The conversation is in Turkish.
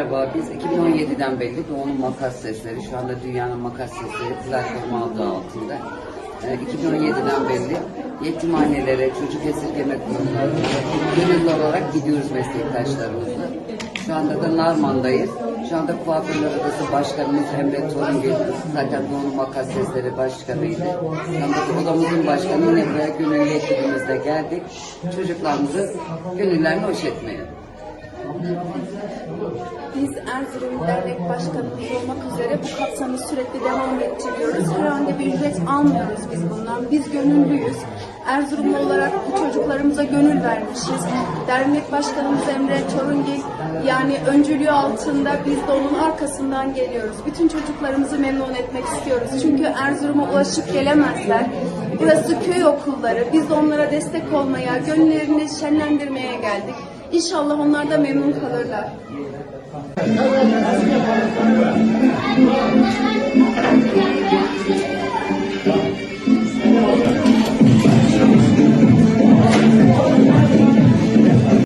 Merhaba, biz 2017'den beri Doğu'nun Makas Sesleri, şu anda Dünyanın Makas Sesleri platformu adı altında. Ee, 2017'den beri yetimhanelere, çocuk esirgeme kurumlarına gönüllü olarak gidiyoruz meslektaşlarımızla. Şu anda da Narman'dayız. Şu anda Kuaförler Odası Başkanımız Emre Torungil, zaten Doğu'nun Makas Sesleri Başkanıydı. Şu anda da odamızın başkanı yine buraya gönüllü ekibimizle geldik. Çocuklarımızı gönüllerini hoş etmeye. Biz Erzurum Dernek Başkanımız olmak üzere bu kapsamı sürekli devam ettiriyoruz. Herhangi bir ücret almıyoruz biz bundan. Biz gönüllüyüz. Erzurumlu olarak bu çocuklarımıza gönül vermişiz. Dernek Başkanımız Emre Torungil yani öncülüğü altında biz de onun arkasından geliyoruz. Bütün çocuklarımızı memnun etmek istiyoruz. Çünkü Erzurum'a ulaşıp gelemezler. Burası köy okulları. Biz onlara destek olmaya, gönüllerini şenlendirmeye geldik. İnşallah onlar da memnun kalırlar.